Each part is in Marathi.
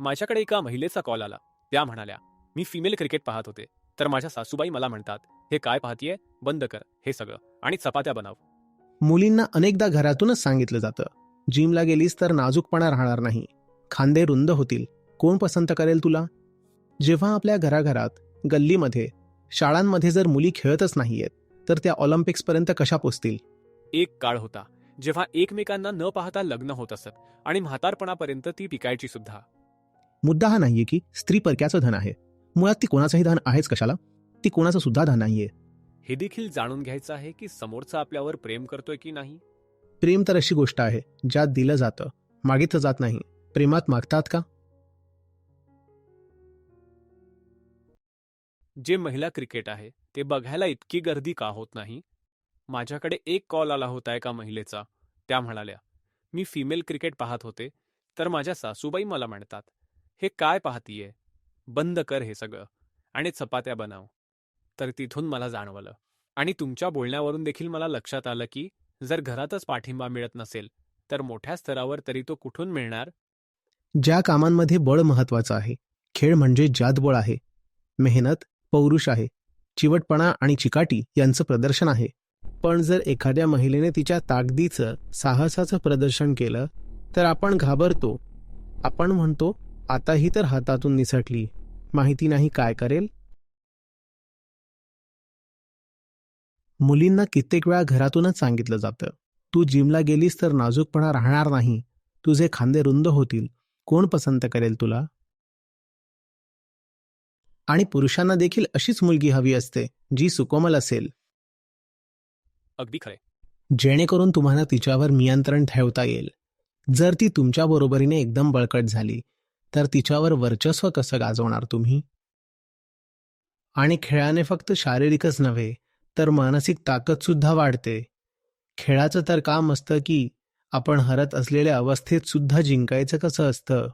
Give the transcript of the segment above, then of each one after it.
माझ्याकडे एका महिलेचा कॉल आला. त्या म्हणाल्या मी फिमेल क्रिकेट पाहत होते. तर माझ्या सासूबाई मला म्हणतात हे काय पाहतीये? बंद कर. हे सगळं. आणि चपात्या बनव. मुलींना अनेकदा घरातूनच सांगितलं जातं. जिमला गेलीस तर नाजूकपणा राहणार नाही. खांदे रुंद होतील. कोण पसंत करेल तुला? जेव्हा आपल्या घराघरात गल्लीमध्ये शाळांमध्ये जर मुली खेळतच नाहीयेत तर त्या ऑलिम्पिक्सपर्यंत कशा पोचतील? एक काळ होता जेव्हा एकमेकांना न पाहता लग्न होत असत आणि म्हातारपणापर्यंत ती पिकायची सुद्धा. मुद्दा हा नाहीये की स्त्री परक्याचं धन आहे. मुळात ती कोणाचंही धन आहेच कशाला? ती कोणाचं सुद्धा धन नाहीये. हे देखील जाणून घ्यायचं आहे की समोरचा आपल्यावर प्रेम करतोय की नाही? प्रेम तर अशी गोष्ट आहे ज्यात दिलं जातं मागितलं जात नाही. प्रेमात मागतात का? जे महिला क्रिकेट आहे ते बघायला इतकी गर्दी का होत नाही? माझ्याकडे एक कॉल आला होता एका महिलेचा. त्या म्हणाल्या मी फिमेल क्रिकेट पाहत होते तर माझ्या सासूबाई मला म्हणतात हे काय पाहतीये? बंद कर हे सगळं आणि चपात्या बनाव. तर तिथून मला जाणवलं आणि तुमच्या बोलण्यावरून देखील मला लक्षात आलं की जर घरातच पाठिंबा मिळत नसेल तर मोठ्या स्तरावर तरी तो कुठून मिळणार? ज्या कामांमध्ये बळ महत्वाचं आहे खेळ म्हणजे जातबळ आहे मेहनत पौरुष आहे चिवटपणा आणि चिकाटी यांचं प्रदर्शन आहे. पण जर एखाद्या महिलेने तिच्या ताकदीचं साहसाचं प्रदर्शन केलं तर आपण घाबरतो. आपण म्हणतो आताही तर हातातून निसटली. माहिती नाही काय करेल? मुलींना कित्येक वेळा घरातूनच सांगितलं जातं. तू जिमला गेलीस तर नाजूकपणा राहणार नाही. तुझे खांदे रुंद होतील. कोण पसंत करेल तुला? आणि पुरुषांना देखील अशीच मुलगी हवी असते जी सुकोमल असेल. अगदी खरे जेणेकरून तुम्हाला तिच्यावर नियंत्रण ठेवता येईल. जर ती तुमच्या बरोबरीने एकदम बळकट झाली तर तिच्यावर वर्चस्व कसं गाजवणार तुम्ही? आणि खेळाने फक्त शारीरिकच नव्हे तर मानसिक ताकद सुद्धा वाढते. खेळाचं तर काम असतं की आपण हरत असलेल्या अवस्थेत सुद्धा जिंकायचं कसं असतं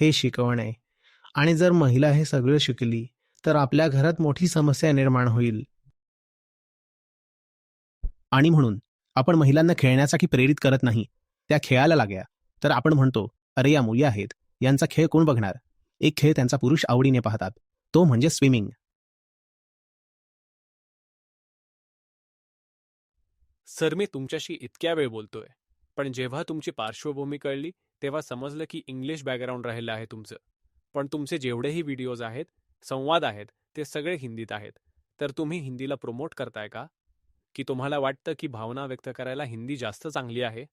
हे शिकवणे. आणि जर महिला हे सगळं शिकली तर आपल्या घरात मोठी समस्या निर्माण होईल. आणि म्हणून आपण महिलांना खेळण्यासाठी प्रेरित करत नाही. त्या खेळायला लागल्या. तर आपण म्हणतो अरे या मुली आहेत. यांचा खेळ कोण बघणार? एक खेळ त्यांचा पुरुष आवडीने पाहतात. तो म्हणजे स्विमिंग. सर मी तुमच्याशी इतक्या वेळ बोलतोय पण जेव्हा तुमची पार्श्वभूमी कळली तेव्हा समजलं की इंग्लिश बॅकग्राऊंड राहिलं आहे तुमचं. पण तुमचे जेवढेही व्हिडिओज आहेत संवाद आहेत ते सगळे हिंदीत आहेत. तर तुम्ही हिंदीला प्रमोट करताय का? की तुम्हाला वाटतं की भावना व्यक्त करायला हिंदी जास्त चांगली आहे?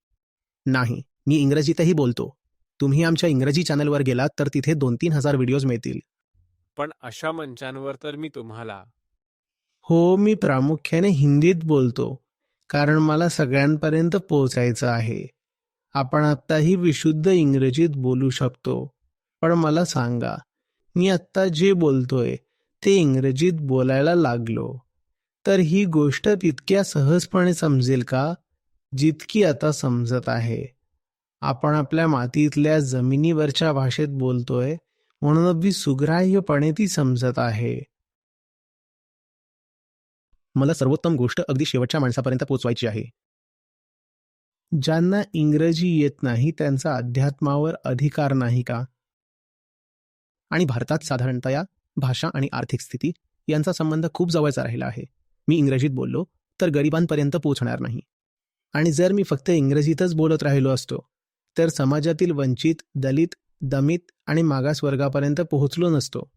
नाही मी इंग्रजीतही बोलतो. तुम्ही आमच्या इंग्रजी चॅनलवर गेलात तर तिथे दोन तीन हजार व्हिडिओज मिळतील. पण अशा मंचांवर तर मी तुम्हाला. हो मी प्रामुख्याने हिंदीत बोलतो कारण मला सगळ्यांपर्यंत पोहोचायचं आहे. आपण आत्ताही विशुद्ध इंग्रजीत बोलू शकतो. पण मला सांगा मी आत्ता जे बोलतोय ते इंग्रजीत बोलायला लागलो. तर ही गोष्ट तितक्या सहजपणे समजेल का? जितकी आता समजत आहे. आपण आपल्या मातीतल्या जमिनीवरच्या भाषेत बोलतोय म्हणून अगदी सुग्राह्यपणे ती समजत आहे. मला सर्वोत्तम गोष्ट अगदी शेवटच्या माणसापर्यंत पोचवायची आहे. ज्यांना इंग्रजी येत नाही त्यांचा अध्यात्मावर अधिकार नाही का? आणि भारतात साधारणतया भाषा आणि आर्थिक स्थिती यांचा संबंध खूप जवळचा राहिला आहे. मी इंग्रजीत बोललो तर गरिबांपर्यंत पोहोचणार नाही. आणि जर मी फक्त इंग्रजीतच बोलत राहिलो असतो तर समाजातील वंचित दलित दमित आणि मागासवर्गापर्यंत पोहोचलो नसतो.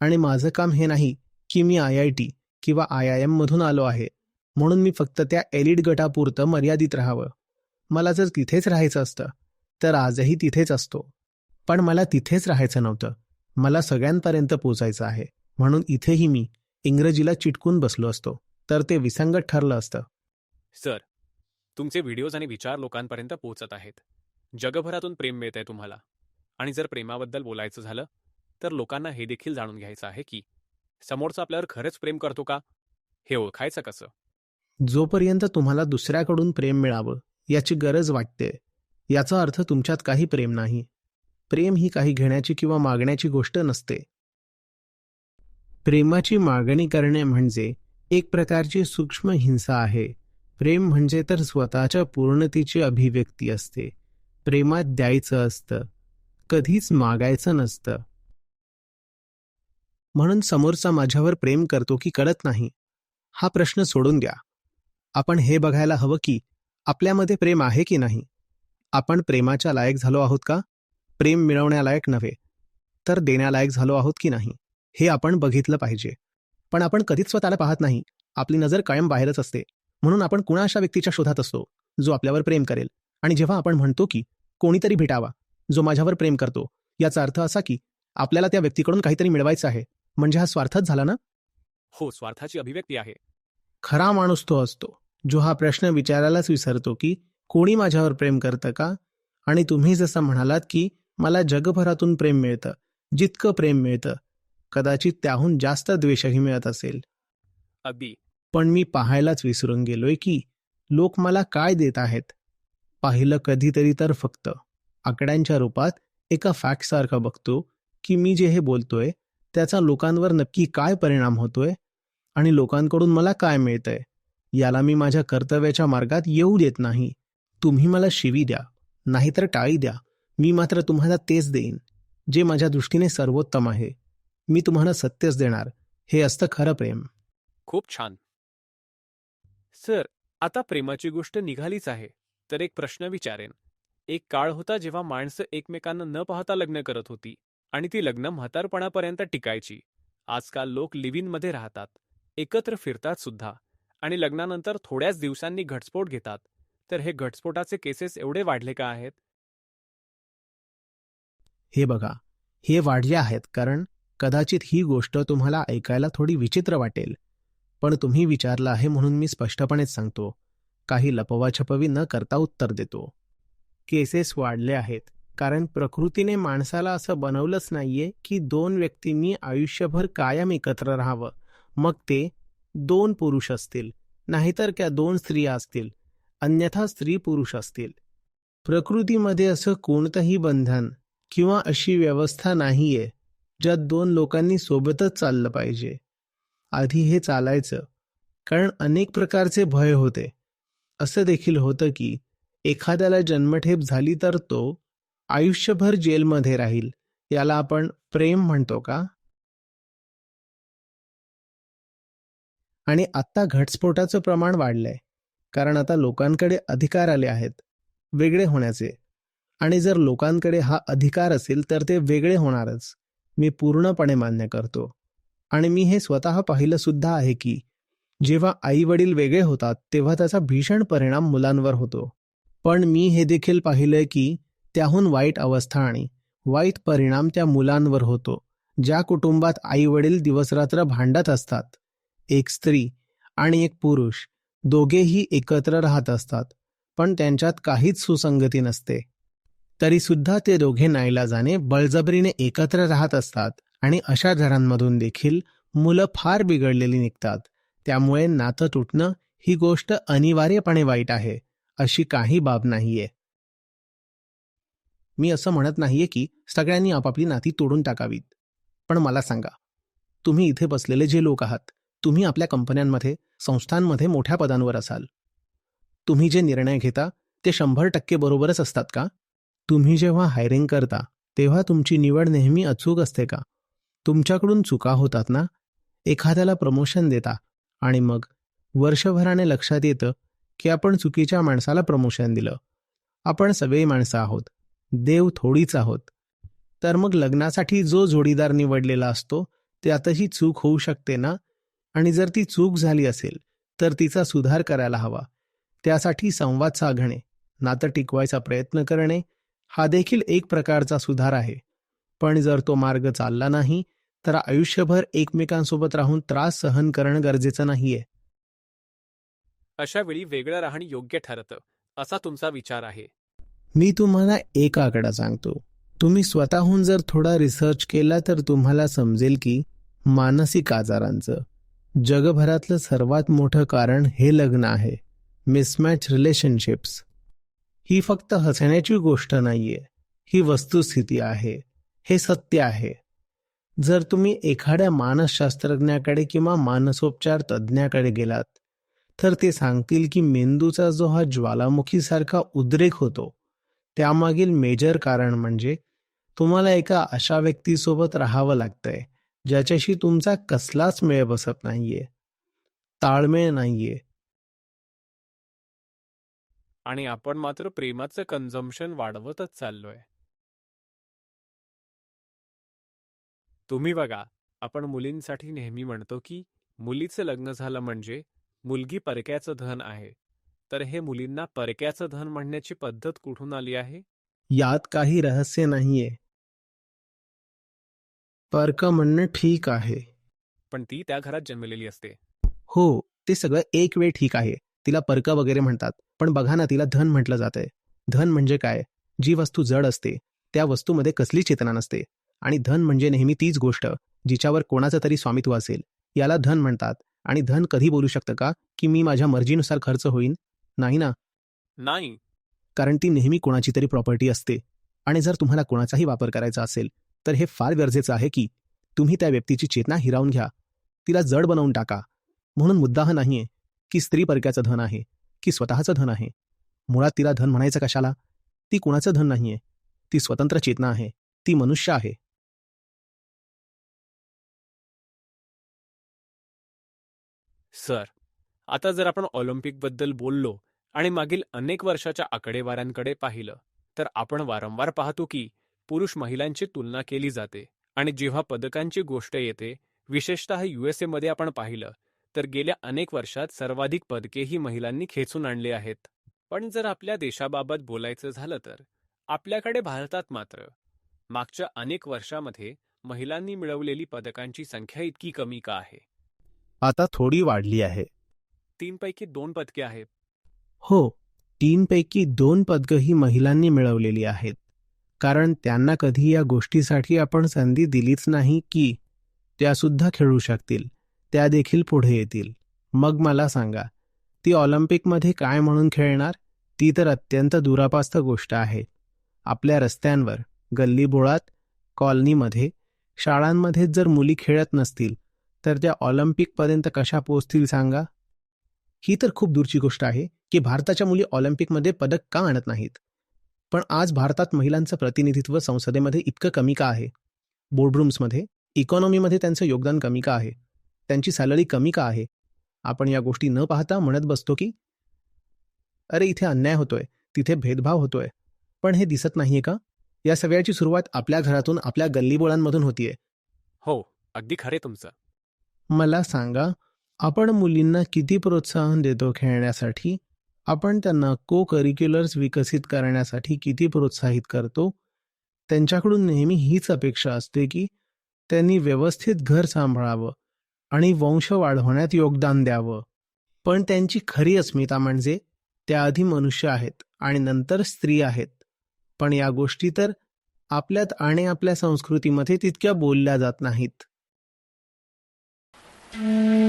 आणि माझं काम हे नाही की मी आय आय टी किंवा आय आय एममधून आलो आहे. म्हणून मी फक्त त्या एलिट गटापुरतं मर्यादित राहावं. मला जर तिथेच राहायचं असतं तर आजही तिथेच असतो. पण मला तिथेच राहायचं नव्हतं. मला सगळ्यांपर्यंत पोचायचं आहे. म्हणून इथेही मी इंग्रजीला चिटकून बसलो असतो. तर ते विसंगत ठरलं असतं. सर तुमचे व्हिडिओज आणि विचार लोकांपर्यंत पोहोचत आहेत. जगभरातून प्रेम मिळत आहे तुम्हाला. आणि जर प्रेमाबद्दल बोलायचं झालं तर लोकांना हे देखील जाणून घ्यायचं आहे की समोरचा आपल्यावर खरंच प्रेम करतो का? हे ओळखायचं कसं? जोपर्यंत तुम्हाला दुसऱ्याकडून प्रेम मिळावं याची गरज वाटते याचा अर्थ तुमच्यात काही प्रेम नाही. प्रेम ही काही घेण्याची किंवा मागण्याची गोष्ट नसते. प्रेमाची मागणी करणे म्हणजे एक प्रकारची सूक्ष्म हिंसा आहे. प्रेम म्हणजे तर स्वतःच्या पूर्णतेची अभिव्यक्ती असते. प्रेमात द्यायचं असतं. कधीच मागायचं नसतं. म्हणून समोरचा माझ्यावर प्रेम करतो की कळत नाही हा प्रश्न सोडून द्या. आपण हे बघायला हवं की आपल्यामध्ये प्रेम आहे की नाही? आपण प्रेमाच्या लायक झालो आहोत का? प्रेम मिळवण्यालायक नव्हे तर देण्यालायक झालो आहोत की नाही हे आपण बघितलं पाहिजे. पण आपण कधीच स्वतःला पाहत नाही आपली नजर कायम बाहेरच असते. म्हणून आपण कुणा अशा व्यक्तीच्या शोधात असतो जो आपल्यावर प्रेम करेल. आणि जेव्हा आपण म्हणतो की कोणीतरी भेटावा जो माझ्यावर प्रेम करतो. याचा अर्थ असा की आपल्याला त्या व्यक्तीकडून काहीतरी मिळवायचं आहे. म्हणजे हा स्वार्थच झाला ना? हो स्वार्थाची अभिव्यक्ती आहे. खरा माणूस तो असतो जो हा प्रश्न विचारायलाच विसरतो की कोणी माझ्यावर प्रेम करतं का? आणि तुम्ही जसं म्हणालात की मला जगभरातून प्रेम मिळतं जितकं प्रेम मिळतं कदाचित त्याहून जास्त द्वेषही मिळत असेल. अगदी. पण मी पाहायलाच विसरून गेलोय की लोक मला काय देत आहेत? पाहिलं कधीतरी तर फक्त. आकड्यांच्या रूपात एका फॅक्टसारखं बघतो की मी जे हे बोलतोय त्याचा लोकांवर नक्की काय परिणाम होतोय आणि लोकांकडून मला काय मिळतंय याला मी माझ्या कर्तव्याच्या मार्गात येऊ देत नाही. तुम्ही मला शिवी द्या नाहीतर टाळी द्या. मी मात्र तुम्हाला तेच देईन जे माझ्या दृष्टीने सर्वोत्तम आहे. मी तुम्हाला सत्यच देणार. हे असतं खरं प्रेम. खूप छान. सर आता प्रेमाची गोष्ट निघालीच आहे. तर एक प्रश्न विचारेन. एक काळ होता जेव्हा माणसं एकमेकांना न पाहता लग्न करत होती आणि ती लग्न म्हातारपणापर्यंत टिकायची. आजकाल लोक लिव्हिनमध्ये राहतात. एकत्र फिरतात सुद्धा आणि लग्नानंतर थोड्याच दिवसांनी घटस्फोट घेतात. तर हे घटस्फोटाचे केसेस एवढे वाढले का आहेत? हे बघा हे वाढले आहेत कारण कदाचित ही गोष्ट तुम्हाला ऐकायला थोडी विचित्र वाटेल. पण तुम्ही विचारलं आहे म्हणून मी स्पष्टपणेच सांगतो. काही लपवाछपवी न करता उत्तर देतो. केसेस वाढले आहेत कारण प्रकृतीने माणसाला असं बनवलंच नाहीये की दोन व्यक्तींनी आयुष्यभर कायम एकत्र राहावं. मग ते दोन पुरुष असतील नाहीतर त्या दोन स्त्रिया असतील अन्यथा स्त्री पुरुष असतील. प्रकृतीमध्ये असं कोणतंही बंधन किंवा अशी व्यवस्था नाहीये ज्यात दोन लोकांनी सोबतच चाललं पाहिजे. आधी हे चालायचं कारण अनेक प्रकारचे भय होते. असं देखील होतं की एखाद्याला जन्मठेप झाली तर तो आयुष्यभर जेलमध्ये राहील याला आपण प्रेम म्हणतो का? आणि आत्ता घटस्फोटाचं प्रमाण वाढलंय कारण आता लोकांकडे अधिकार आले आहेत वेगळे होण्याचे. आणि जर लोकांकडे हा अधिकार असेल तर ते वेगळे होणारच. मी पूर्णपणे मान्य करतो. आणि मी हे स्वतः पाहिलं सुद्धा आहे की जेव्हा आई वडील वेगळे होतात तेव्हा त्याचा भीषण परिणाम मुलांवर होतो. पण मी हे देखील पाहिलंय की त्याहून वाईट अवस्था आणि वाईट परिणाम त्या मुलांवर होतो ज्या कुटुंबात आई वडील दिवसरात्र भांडत असतात. एक स्त्री आणि एक पुरुष दोघेही एकत्र राहत असतात पण त्यांच्यात काहीच सुसंगती नसते. तरी सुद्धा ते दोघे नाईलाजाने बळजबरीने एकत्र राहत असतात आणि अशा घरांमधून देखील मुलं फार बिघडलेली निघतात. त्यामुळे नातं तुटणं ही गोष्ट अनिवार्यपणे वाईट आहे अशी काही बाब नाहीये. मी असं म्हणत नाहीये की सगळ्यांनी आपापली नाती तोडून टाकावीत. पण मला सांगा तुम्ही इथे बसलेले जे लोक आहात तुम्ही आपल्या कंपन्यांमध्ये संस्थांमध्ये मोठ्या पदांवर असाल. तुम्ही जे निर्णय घेता ते शंभर टक्के बरोबरच असतात का? तुम्ही जेव्हा हायरिंग करता तेव्हा तुमची निवड नेहमी अचूक असते का? तुमच्याकडून चुका होतात ना? एखाद्याला प्रमोशन देता आणि मग वर्षभराने लक्षात येतं की आपण चुकीच्या माणसाला प्रमोशन दिलं. आपण सगळी माणसं आहोत. देव थोडीच आहोत. तर मग लग्नासाठी जो जोडीदार निवडलेला असतो त्यातही चूक होऊ शकते ना? आणि जर ती चूक झाली असेल तर तिचा सुधार करायला हवा. त्यासाठी संवाद साधणे नातं टिकवायचा प्रयत्न करणे हा देखील एक प्रकारचा सुधार आहे. पण जर तो मार्ग चालला नाही तर आयुष्यभर एकमेकांसोबत राहून त्रास सहन करणं गरजेचं नाहीये. अशा वेळी वेगळं राहणं योग्य ठरतं असा तुमचा विचार आहे. मी तुम्हाला एक आकडा सांगतो. तुम्ही स्वतःहून जर थोडा रिसर्च केला तर तुम्हाला समजेल की मानसिक आजारांचं जगभरातलं सर्वात मोठं कारण हे लग्न आहे मिसमॅच रिलेशनशिप्स ही फक्त हसण्याची गोष्ट नाहीये ही वस्तुस्थिती आहे हे सत्य आहे. जर तुम्ही एखाद्या मानसशास्त्रज्ञाकडे किंवा मानसोपचार तज्ज्ञाकडे गेलात तर ते सांगतील की मेंदूचा जो हा ज्वालामुखीसारखा उद्रेक होतो त्यामागील मेजर कारण म्हणजे तुम्हाला एका अशा व्यक्तीसोबत राहावं लागतंय ज्याच्याशी तुमचा कसलाच मेळ बसत नाहीये ताळमेळ नाहीये. आणि आपण मात्र प्रेमाचं कन्झम्पशन वाढवतच चाललोय. तुम्ही बघा आपण मुलींसाठी नेहमी म्हणतो की मुलीचं लग्न झालं म्हणजे मुलगी परक्याचं धन आहे. तर हे मुलींना परक्याचं धन म्हणण्याची पद्धत कुठून आली आहे? यात काही रहस्य नाहीये. परक म्हणणं ठीक आहे. पण ती त्या घरात जन्मलेली असते. हो ते सगळं एक वेळ ठीक आहे. तिला परक वगैरे म्हणतात पण बघा ना तिला धन म्हटलं जातंय. धन म्हणजे काय? जी वस्तू जड असते त्या वस्तूमध्ये कसली चेतना नसते. आणि धन म्हणजे नेहमी तीच गोष्ट जिच्यावर कोणाचं तरी स्वामित्व असेल. याला धन म्हणतात. आणि धन कधी बोलू शकतं का? की मी माझ्या मर्जीनुसार खर्च होईन? नाही ना? नाही. कारण ती नेहमी कोणाची तरी प्रॉपर्टी असते. आणि जर तुम्हाला कोणाचाही वापर करायचा असेल तर हे फार गरजेचं आहे की तुम्ही त्या व्यक्तीची चेतना हिरावून घ्या. तिला जड बनवून टाका. म्हणून मुद्दा हा नाहीये की स्त्री परक्याचं धन आहे की स्वतःचं धन आहे. मुळात तिला धन म्हणायचं कशाला? ती कुणाचं धन नाहीये. ती स्वतंत्र चेतना आहे. ती मनुष्य आहे. सर आता जर आपण ऑलिम्पिकबद्दल बोललो आणि मागील अनेक वर्षाच्या आकडेवाऱ्यांकडे पाहिलं तर आपण वारंवार पाहतो की पुरुष महिलांची तुलना केली जाते आणि जेव्हा पदकांची गोष्ट येते विशेषतः युएसएमध्ये आपण पाहिलं तर गेल्या अनेक वर्षात सर्वाधिक पदकेही महिलांनी खेचून आणले आहेत. पण जर आपल्या देशाबाबत बोलायचं झालं तर आपल्याकडे भारतात मात्र मागच्या अनेक वर्षामध्ये महिलांनी मिळवलेली पदकांची संख्या इतकी कमी का आहे? आता थोडी वाढली आहे. तीनपैकी दोन पदके आहेत. हो तीनपैकी दोन पदकं ही महिलांनी मिळवलेली आहेत. कारण त्यांना कधी या गोष्टीसाठी आपण संधी दिलीच नाही की त्या सुद्धा खेळू शकतील त्या देखील पुढे येतील. मग मला सांगा ती ऑलिम्पिकमध्ये काय म्हणून खेळणार? ती तर अत्यंत दुरापास्त गोष्ट आहे. आपल्या रस्त्यांवर गल्लीबोळात कॉलनीमध्ये शाळांमध्ये जर मुली खेळत नसतील तर त्या ऑलिम्पिकपर्यंत कशा पोचतील सांगा? ही तर खूप दूरची गोष्ट आहे की भारताच्या मुली ऑलिम्पिकमध्ये पदक का आणत नाहीत? पण आज भारतात महिलांचं प्रतिनिधित्व संसदेमध्ये इतकं कमी का आहे? बोर्डरूम्समध्ये इकॉनॉमीमध्ये त्यांचं योगदान कमी का आहे? त्यांची सॅलरी कमी का आहे? आपण या गोष्टी न पाहता म्हणत बसतो की अरे इथे अन्याय होतोय तिथे भेदभाव होतोय. पण हे दिसत नाहीये का? या सगळ्याची सुरुवात आपल्या घरातून आपल्या गल्लीबोळांमधून होतीये. हो अगदी खरे तुमचं. मला सांगा आपण मुलींना किती प्रोत्साहन देतो खेळण्यासाठी? आपण त्यांना को करिक्युलर्स विकसित करण्यासाठी किती प्रोत्साहित करतो? त्यांच्याकडून नेहमी हीच अपेक्षा असते की त्यांनी व्यवस्थित घर सांभाळावं आणि वंश वाढवण्यात योगदान द्यावं. पण त्यांची खरी अस्मिता म्हणजे त्या आधी मनुष्य आहेत आणि नंतर स्त्री आहेत. पण या गोष्टी तर आपल्यात आणि आपल्या संस्कृतीमध्ये तितक्या बोलल्या जात नाहीत. Música